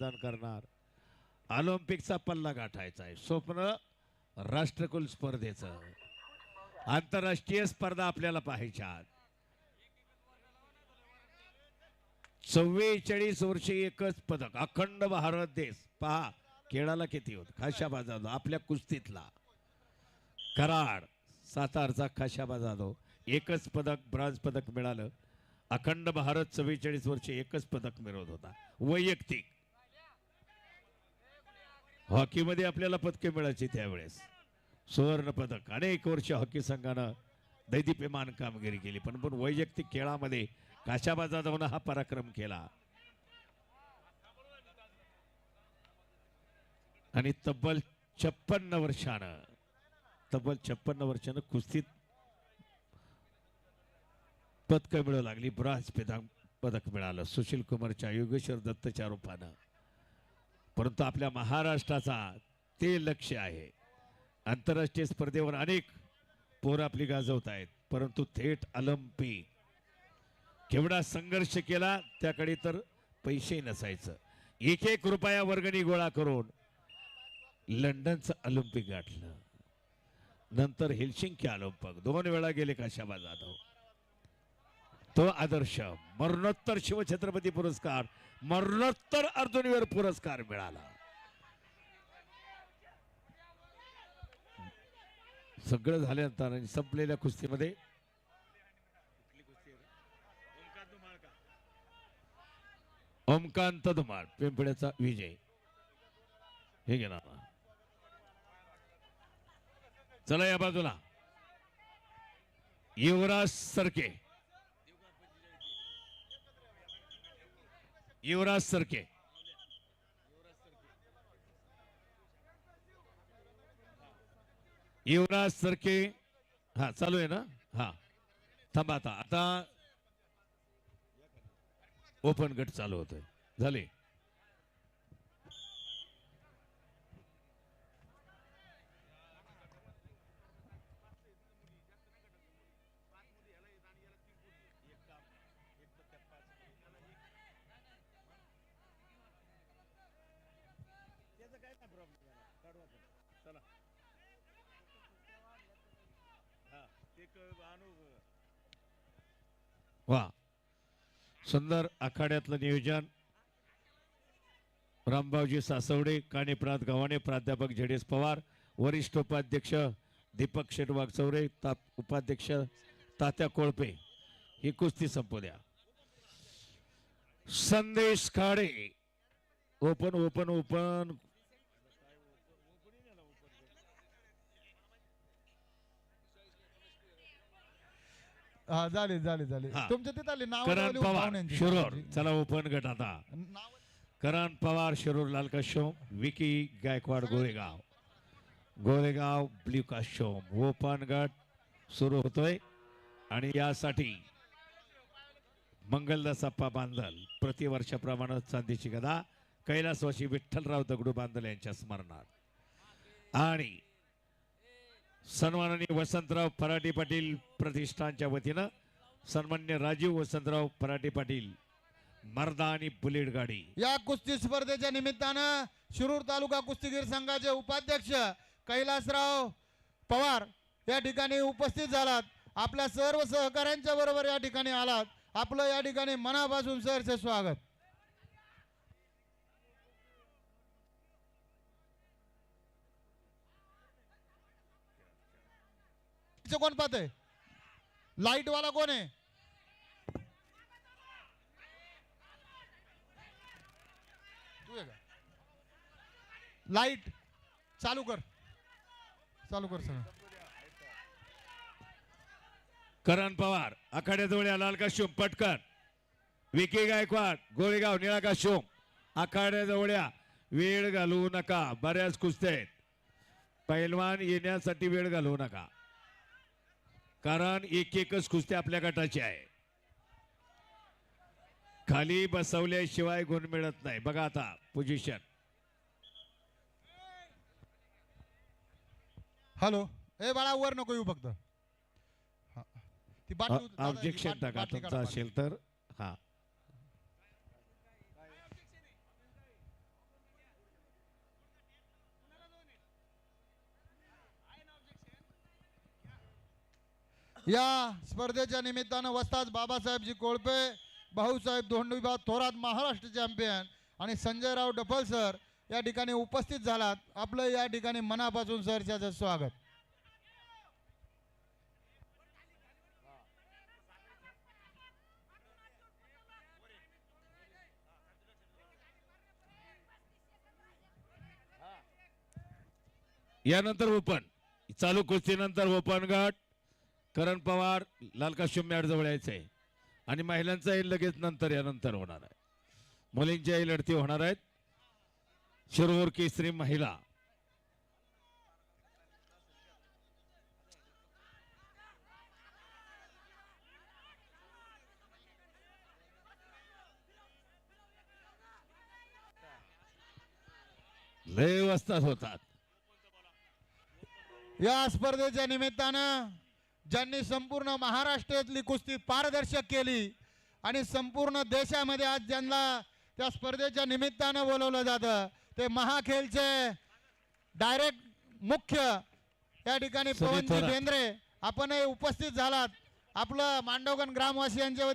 दान करणार. ऑलिम्पिकचा पल्ला गाठायचा आहे. स्वप्न राष्ट्रकुल स्पर्धेचं. आंतरराष्ट्रीय स्पर्धा आपल्याला पाहायच्या चव्वेचाळीस वर्षे एकच पदक. अखंड भारत देश. पहा केळाला किती होत? खाशाबा जाधव आपल्या कुस्तीतला. कराड. सातारचा खाशाबा जाधव एकच पदक ब्रॉन्झ पदक मिळालं. अखंड भारत चव्वेचाळीस वर्षे एकच पदक मिळवत होता. वैयक्तिक. हॉकीमध्ये आपल्याला पदके मिळायची त्यावेळेस. सुवर्ण पदक. अनेक वर्ष हॉकी संघानं दैदिप्यमान कामगिरी केली. पण पण वैयक्तिक खेळामध्ये काशाबा जाधवनं हा पराक्रम केला. आणि तब्बल छप्पन्न वर्षानं तब्बल छप्पन्न वर्षानं कुस्तीत पदक मिळू लागली. ब्रॉन्झ पेदा पदक मिळालं. सुशील कुमारच्या योगेश्वर दत्तच्या रूपानं. परंतु आपल्या महाराष्ट्राचा ते लक्ष आहे. आंतरराष्ट्रीय स्पर्धेवर अनेक पोर आपली गाजवत आहेत. परंतु थेट ऑलिम्पिक केवढा संघर्ष केला त्याकडे तर पैसे नसायचं. एक एक रुपया वर्गणी गोळा करून लंडनचं ऑलिम्पिक गाठलं. नंतर हेल्सिंकी ऑलिम्पिक दोन वेळा गेले काशाबा जाधव? तो आदर्श. मरणोत्तर शिवछत्रपती पुरस्कार मरणोत्तर अर्जुनवीर पुरस्कार मिळाला. सगळं झाल्यानंतर आणि संपलेल्या कुस्तीमध्ये. ओमकांत धुमाळ पिंपळ्याचा विजय. हे घेणार चला या बाजूला. युवराज सरके. युवराज सरके. युवराज सरके. हा चालू आहे ना? हा. थांबा आता. आता ओपन गट चालू होतोय. झाले? वा. सुंदर आखाड्यातलं नियोजन. रामभाऊजी सासवडे काणेप्रांत गव्हाणे प्राध्यापक झेडेस पवार वरिष्ठ उपाध्यक्ष दीपक शेटवाग चौरे ता उपाध्यक्ष तात्या कोळपे. ही कुस्ती संपू द्या संदेश खाडे. Open open open. हा झाले झाले झाले. हा. तुमच्या तिथे आले नाव करण पवार. शिरोर. चला ओपन गट आता. करण पवार शिरूर लाल काशोम विकी गायकवाड गोरेगाव. गोरेगाव ब्ल्यू काशोम ओपन गट सुरू होतोय. आणि यासाठी मंगलदास अप्पा बांधल. प्रतिवर्षाप्रमाणे चांदीची गदा. कैलासवासी विठ्ठलराव दगडू बांधल यांच्या स्मरणात. आणि सन्माननीय वसंतराव फराटे पाटील प्रतिष्ठानच्या वतीनं सन्मान्य राजीव वसंतराव फराटे पाटील मर्दा आणि बुलेट गाडी या कुस्ती स्पर्धेच्या निमित्तानं शिरूर तालुका कुस्तीगीर संघाचे उपाध्यक्ष कैलासराव पवार या ठिकाणी उपस्थित झालात. आपल्या सर्व सहकाऱ्यांच्या बरोबर या ठिकाणी आलात. आपलं या ठिकाणी मनापासून सरचे स्वागत. चं कोण पाहतंय लाइट वाला कोण आहे? तू आहे का? लाइट चालू कर. चालू कर सगळं. करण पवार आखाड्याजवळ या लाल काशोम पटकन. विकी गायकवाड गोळेगाव निळा काशोम आखाड्याजवळ्या वेळ घालवू नका. बऱ्याच कुस्त्या आहेत. पैलवान येण्यासाठी वेळ घालवू नका. कारण एक एकच कुस्ती आपल्या गटाची आहे. खाली बसवल्याशिवाय गुण मिळत नाही. बघा आता पोझिशन हॅलो ए बाळा वर नको येऊ फक्त. हा. ती बाटली उत- दादा, ती ऑब्जेक्शन टाका. बाटली तुमचा काढा. असेल तर. हा. या स्पर्धेच्या निमित्तानं वस्ताद बाबासाहेबजी कोळपे भाऊसाहेब धोंडविबा थोरात महाराष्ट्र चॅम्पियन आणि संजयराव डफल सर या ठिकाणी उपस्थित झालात. आपलं या ठिकाणी मनापासून सरच्याचं स्वागत. यानंतर ओपन. चालू कुस्तीनंतर ओपन गट. करण पवार लालका मॅट यायचं आहे आणि महिलांचाही लगेच नंतर यानंतर होणार आहे. मुलींच्याही लढती होणार आहेत. शिरूर केसरी महिला. लय वस्तात होतात. या स्पर्धेच्या निमित्तानं ज्यांनी संपूर्ण महाराष्ट्रातली कुस्ती पारदर्शक केली आणि संपूर्ण देशामध्ये आज ज्यांना त्या स्पर्धेच्या निमित्तानं बोलवलं जातं ते महाखेलचे डायरेक्ट मुख्य या ठिकाणी पवनजी. बेंद्रे आपणही उपस्थित झालात आपलं मांडवगण ग्रामवासियांच्या